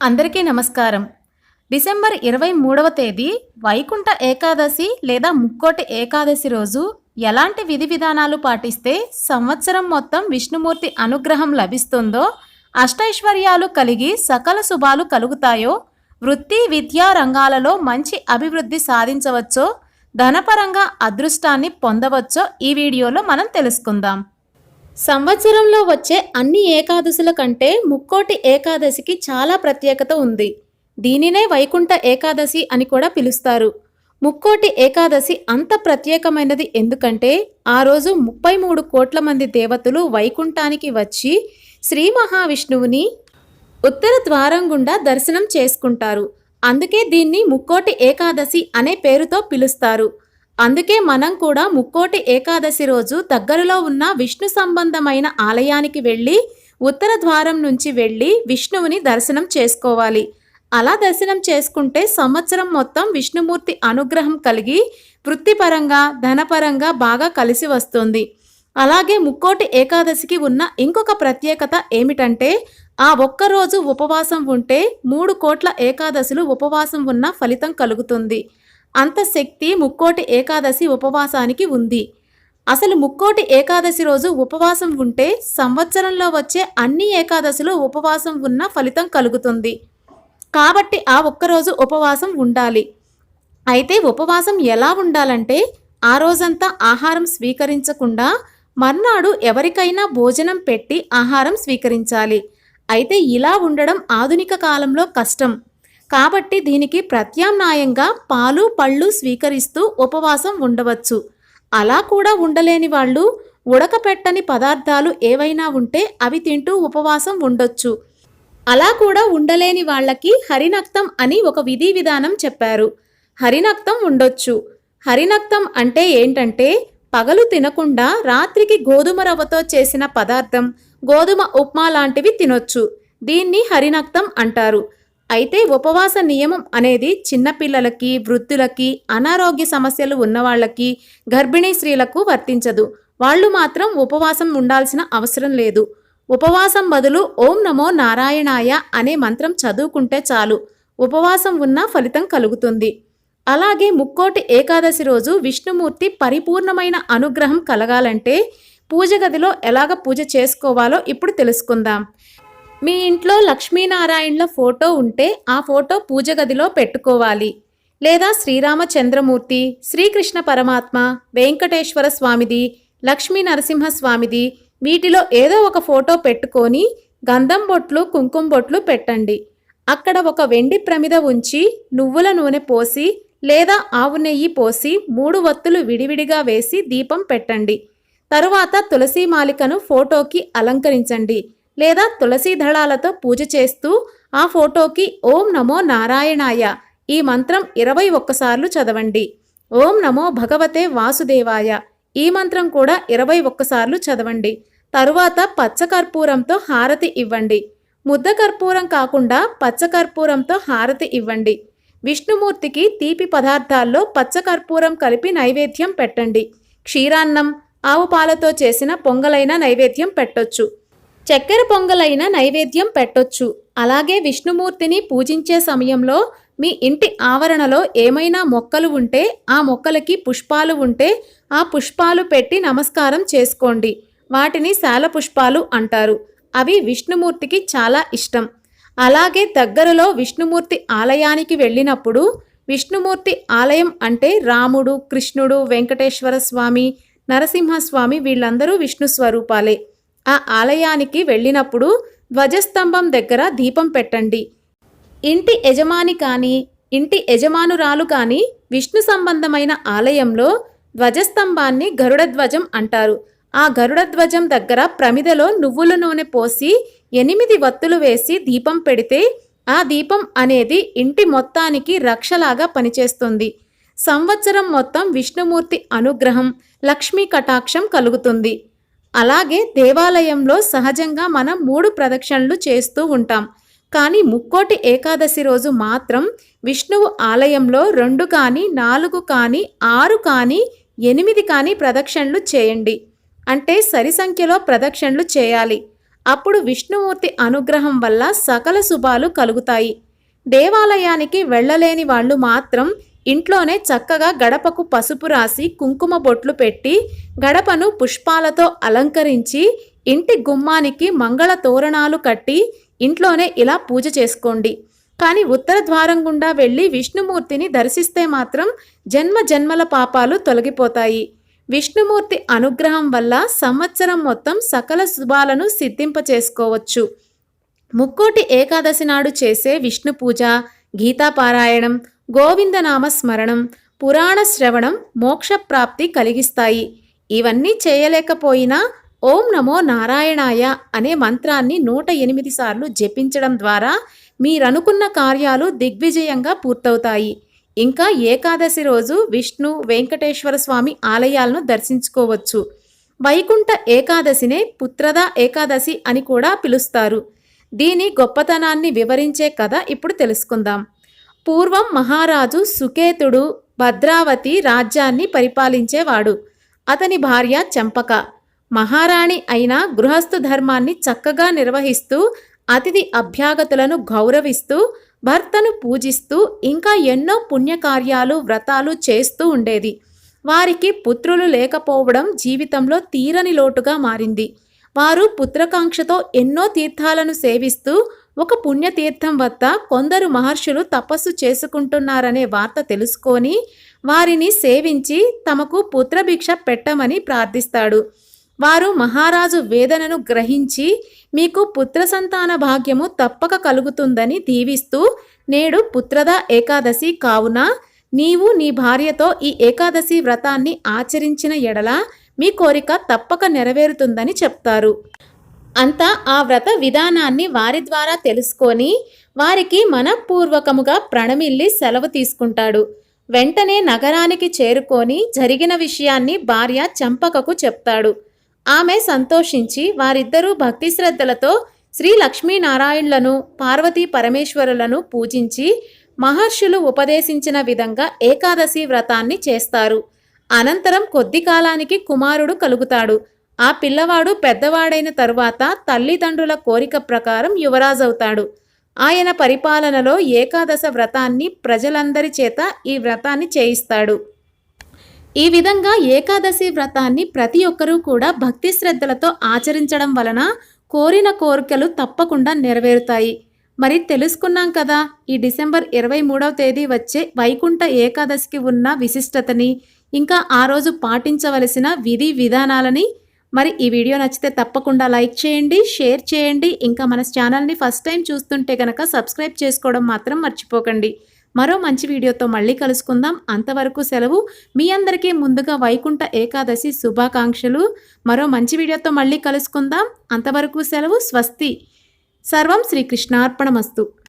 అందరికీ నమస్కారం. డిసెంబర్ ఇరవై మూడవ తేదీ వైకుంఠ ఏకాదశి లేదా ముక్కోటి ఏకాదశి రోజు ఎలాంటి విధి విధానాలు పాటిస్తే సంవత్సరం మొత్తం విష్ణుమూర్తి అనుగ్రహం లభిస్తుందో అష్టైశ్వర్యాలు కలిగి సకల శుభాలు కలుగుతాయో వృత్తి విద్యా రంగాలలో మంచి అభివృద్ధి సాధించవచ్చో ధనపరంగా అదృష్టాన్ని పొందవచ్చో ఈ వీడియోలో మనం తెలుసుకుందాం. సంవత్సరంలో వచ్చే అన్ని ఏకాదశుల కంటే ముక్కోటి ఏకాదశికి చాలా ప్రత్యేకత ఉంది. దీనినే వైకుంఠ ఏకాదశి అని కూడా పిలుస్తారు. ముక్కోటి ఏకాదశి అంత ప్రత్యేకమైనది ఎందుకంటే ఆ రోజు ముప్పై మూడు కోట్ల మంది దేవతలు వైకుంఠానికి వచ్చి శ్రీ మహావిష్ణువుని ఉత్తర ద్వారం గుండా దర్శనం చేసుకుంటారు. అందుకే దీన్ని ముక్కోటి ఏకాదశి అనే పేరుతో పిలుస్తారు. అందుకే మనం కూడా ముక్కోటి ఏకాదశి రోజు దగ్గరలో ఉన్న విష్ణు సంబంధమైన ఆలయానికి వెళ్ళి ఉత్తర ద్వారం నుంచి వెళ్ళి విష్ణువుని దర్శనం చేసుకోవాలి. అలా దర్శనం చేసుకుంటే సంవత్సరం మొత్తం విష్ణుమూర్తి అనుగ్రహం కలిగి వృత్తిపరంగా ధనపరంగా బాగా కలిసి వస్తుంది. అలాగే ముక్కోటి ఏకాదశికి ఉన్న ఇంకొక ప్రత్యేకత ఏమిటంటే ఆ ఒక్కరోజు ఉపవాసం ఉంటే మూడు కోట్ల ఏకాదశులు ఉపవాసం ఉన్న ఫలితం కలుగుతుంది. అంత శక్తి ముక్కోటి ఏకాదశి ఉపవాసానికి ఉంది. అసలు ముక్కోటి ఏకాదశి రోజు ఉపవాసం ఉంటే సంవత్సరంలో వచ్చే అన్ని ఏకాదశులు ఉపవాసం ఉన్న ఫలితం కలుగుతుంది. కాబట్టి ఆ ఒక్కరోజు ఉపవాసం ఉండాలి. అయితే ఉపవాసం ఎలా ఉండాలంటే ఆ రోజంతా ఆహారం స్వీకరించకుండా మర్నాడు ఎవరికైనా భోజనం పెట్టి ఆహారం స్వీకరించాలి. అయితే ఇలా ఉండడం ఆధునిక కాలంలో కష్టం. కాబట్టి దీనికి ప్రత్యామ్నాయంగా పాలు పళ్ళు స్వీకరిస్తూ ఉపవాసం ఉండవచ్చు. అలా కూడా ఉండలేని వాళ్ళు ఉడకపెట్టని పదార్థాలు ఏవైనా ఉంటే అవి తింటూ ఉపవాసం ఉండొచ్చు. అలా కూడా ఉండలేని వాళ్ళకి హరినక్తం అని ఒక విధి విధానం చెప్పారు. హరినక్తం ఉండొచ్చు. హరినక్తం అంటే ఏంటంటే పగలు తినకుండా రాత్రికి గోధుమ రవ్వతో చేసిన పదార్థం గోధుమ ఉప్మా లాంటివి తినొచ్చు. దీన్ని హరినక్తం అంటారు. అయితే ఉపవాస నియమం అనేది చిన్నపిల్లలకి వృద్ధులకి అనారోగ్య సమస్యలు ఉన్నవాళ్ళకి గర్భిణీ స్త్రీలకు వర్తించదు. వాళ్ళు మాత్రం ఉపవాసం ఉండాల్సిన అవసరం లేదు. ఉపవాసం బదులు ఓం నమో నారాయణాయ అనే మంత్రం చదువుకుంటే చాలు. ఉపవాసం ఉన్న ఫలితం కలుగుతుంది. అలాగే ముక్కోటి ఏకాదశి రోజు విష్ణుమూర్తి పరిపూర్ణమైన అనుగ్రహం కలగాలంటే పూజ గదిలో ఎలాగ పూజ చేసుకోవాలో ఇప్పుడు తెలుసుకుందాం. మీ ఇంట్లో లక్ష్మీనారాయణల ఫోటో ఉంటే ఆ ఫోటో పూజ గదిలో పెట్టుకోవాలి. లేదా శ్రీరామచంద్రమూర్తి శ్రీకృష్ణ పరమాత్మ వెంకటేశ్వర స్వామిది లక్ష్మీ నరసింహస్వామిది వీటిలో ఏదో ఒక ఫోటో పెట్టుకొని గంధం బొట్లు కుంకుమ బొట్లు పెట్టండి. అక్కడ ఒక వెండి ప్రమిద ఉంచి నువ్వుల నూనె పోసి లేదా ఆవు నెయ్యి పోసి మూడు వత్తులు విడివిడిగా వేసి దీపం పెట్టండి. తరువాత తులసి మాలికను ఫోటోకి అలంకరించండి. లేదా తులసి దళాలతో పూజ చేస్తూ ఆ ఫోటోకి ఓం నమో నారాయణాయ ఈ మంత్రం ఇరవై ఒక్కసార్లు చదవండి. ఓం నమో భగవతే వాసుదేవాయ ఈ మంత్రం కూడా ఇరవై ఒక్కసార్లు చదవండి. తరువాత పచ్చకర్పూరంతో హారతి ఇవ్వండి. ముద్ద కర్పూరం కాకుండా పచ్చకర్పూరంతో హారతి ఇవ్వండి. విష్ణుమూర్తికి తీపి పదార్థాల్లో పచ్చకర్పూరం కలిపి నైవేద్యం పెట్టండి. క్షీరాన్నం ఆవు పాలతో చేసిన పొంగలైన నైవేద్యం పెట్టొచ్చు. చక్కెర పొంగలైన నైవేద్యం పెట్టొచ్చు. అలాగే విష్ణుమూర్తిని పూజించే సమయంలో మీ ఇంటి ఆవరణలో ఏమైనా మొక్కలు ఉంటే ఆ మొక్కలకి పుష్పాలు ఉంటే ఆ పుష్పాలు పెట్టి నమస్కారం చేసుకోండి. వాటిని శాల పుష్పాలు అంటారు. అవి విష్ణుమూర్తికి చాలా ఇష్టం. అలాగే దగ్గరలో విష్ణుమూర్తి ఆలయానికి వెళ్ళినప్పుడు విష్ణుమూర్తి ఆలయం అంటే రాముడు కృష్ణుడు వెంకటేశ్వర స్వామి నరసింహస్వామి వీళ్ళందరూ విష్ణు స్వరూపాలే. ఆ ఆలయానికి వెళ్ళినప్పుడు ధ్వజస్తంభం దగ్గర దీపం పెట్టండి. ఇంటి యజమాని కానీ ఇంటి యజమానురాలు కానీ విష్ణు సంబంధమైన ఆలయంలో ధ్వజస్తంభాన్ని గరుడ ధ్వజం అంటారు. ఆ గరుడ ధ్వజం దగ్గర ప్రమిదలో నువ్వుల నూనె పోసి ఎనిమిది వత్తులు వేసి దీపం పెడితే ఆ దీపం అనేది ఇంటి మొత్తానికి రక్షలాగా పనిచేస్తుంది. సంవత్సరం మొత్తం విష్ణుమూర్తి అనుగ్రహం లక్ష్మీ కటాక్షం కలుగుతుంది. అలాగే దేవాలయంలో సహజంగా మనం మూడు ప్రదక్షిణలు చేస్తూ ఉంటాం. కానీ ముక్కోటి ఏకాదశి రోజు మాత్రం విష్ణువు ఆలయంలో రెండు కానీ నాలుగు కానీ ఆరు కానీ ఎనిమిది కానీ ప్రదక్షిణలు చేయండి. అంటే సరి సంఖ్యలో ప్రదక్షిణలు చేయాలి. అప్పుడు విష్ణుమూర్తి అనుగ్రహం వల్ల సకల శుభాలు కలుగుతాయి. దేవాలయానికి వెళ్ళలేని వాళ్ళు మాత్రం ఇంట్లోనే చక్కగా గడపకు పసుపు రాసి కుంకుమ బొట్లు పెట్టి గడపను పుష్పాలతో అలంకరించి ఇంటి గుమ్మానికి మంగళ తోరణాలు కట్టి ఇంట్లోనే ఇలా పూజ చేసుకోండి. కానీ ఉత్తర ద్వారం గుండా వెళ్ళి విష్ణుమూర్తిని దర్శిస్తే మాత్రం జన్మ జన్మల పాపాలు తొలగిపోతాయి. విష్ణుమూర్తి అనుగ్రహం వల్ల సంవత్సరం మొత్తం సకల శుభాలను సిద్ధింపచేసుకోవచ్చు ముక్కోటి ఏకాదశి నాడు చేసే విష్ణు పూజ గీతాపారాయణం గోవిందనామ స్మరణం పురాణ శ్రవణం మోక్షప్రాప్తి కలిగిస్తాయి. ఇవన్నీ చేయలేకపోయినా ఓం నమో నారాయణాయ అనే మంత్రాన్ని నూట ఎనిమిది సార్లు జపించడం ద్వారా మీరనుకున్న కార్యాలు దిగ్విజయంగా పూర్తవుతాయి. ఇంకా ఏకాదశి రోజు విష్ణు వెంకటేశ్వర స్వామి ఆలయాలను దర్శించుకోవచ్చు. వైకుంఠ ఏకాదశినే పుత్రద ఏకాదశి అని కూడా పిలుస్తారు. దీని గొప్పతనాన్ని వివరించే కథ ఇప్పుడు తెలుసుకుందాం. పూర్వం మహారాజు సుకేతుడు భద్రావతి రాజ్యాన్ని పరిపాలించేవాడు. అతని భార్య చంపక. మహారాణి అయిన గృహస్థు ధర్మాన్ని చక్కగా నిర్వహిస్తూ అతిథి అభ్యాగతులను గౌరవిస్తూ భర్తను పూజిస్తూ ఇంకా ఎన్నో పుణ్యకార్యాలు వ్రతాలు చేస్తూ ఉండేది. వారికి పుత్రులు లేకపోవడం జీవితంలో తీరని లోటుగా మారింది. వారు పుత్రకాంక్షతో ఎన్నో తీర్థాలను సేవిస్తూ ఒక పుణ్యతీర్థం వద్ద కొందరు మహర్షులు తపస్సు చేసుకుంటున్నారనే వార్త తెలుసుకొని వారిని సేవించి తమకు పుత్రభిక్ష పెట్టమని ప్రార్థిస్తాడు. వారు మహారాజు వేదనను గ్రహించి మీకు పుత్ర సంతాన భాగ్యము తప్పక కలుగుతుందని దీవిస్తూ నేడు పుత్రద ఏకాదశి కావున నీవు నీ భార్యతో ఈ ఏకాదశి వ్రతాన్ని ఆచరించిన ఎడల మీ కోరిక తప్పక నెరవేరుతుందని చెప్తారు. అంతా ఆ వ్రత విధానాన్ని వారి ద్వారా తెలుసుకొని వారికి మనపూర్వకముగా ప్రణమిల్లి సెలవు తీసుకుంటాడు. వెంటనే నగరానికి చేరుకొని జరిగిన విషయాన్ని భార్య చంపకకు చెప్తాడు. ఆమె సంతోషించి వారిద్దరూ భక్తి శ్రద్ధలతో శ్రీ లక్ష్మీనారాయణులను పార్వతీ పరమేశ్వరులను పూజించి మహర్షులు ఉపదేశించిన విధంగా ఏకాదశి వ్రతాన్ని చేస్తారు. అనంతరం కొద్ది కాలానికి కుమారుడు కలుగుతాడు. ఆ పిల్లవాడు పెద్దవాడైన తరువాత తల్లిదండ్రుల కోరిక ప్రకారం యువరాజవుతాడు. ఆయన పరిపాలనలో ఏకాదశ వ్రతాన్ని ప్రజలందరి చేత ఈ వ్రతాన్ని చేయిస్తాడు. ఈ విధంగా ఏకాదశి వ్రతాన్ని ప్రతి ఒక్కరూ కూడా భక్తి శ్రద్ధలతో ఆచరించడం వలన కోరిన కోరికలు తప్పకుండా నెరవేరుతాయి. మరి తెలుసుకున్నాం కదా ఈ డిసెంబర్ ఇరవై మూడవ తేదీ వచ్చే వైకుంఠ ఏకాదశికి ఉన్న విశిష్టతని. ఇంకా ఆ రోజు పాటించవలసిన విధి విధానాలని మరి ఈ వీడియో నచ్చితే తప్పకుండా లైక్ చేయండి షేర్ చేయండి. ఇంకా మన ఛానల్ని ఫస్ట్ టైం చూస్తుంటే కనుక సబ్స్క్రైబ్ చేసుకోవడం మాత్రం మర్చిపోకండి. మరో మంచి వీడియోతో మళ్ళీ కలుసుకుందాం. అంతవరకు సెలవు. మీ అందరికీ ముందుగా వైకుంఠ ఏకాదశి శుభాకాంక్షలు. మరో మంచి వీడియోతో మళ్ళీ కలుసుకుందాం. అంతవరకు సెలవు. స్వస్తి. సర్వం శ్రీకృష్ణార్పణమస్తు.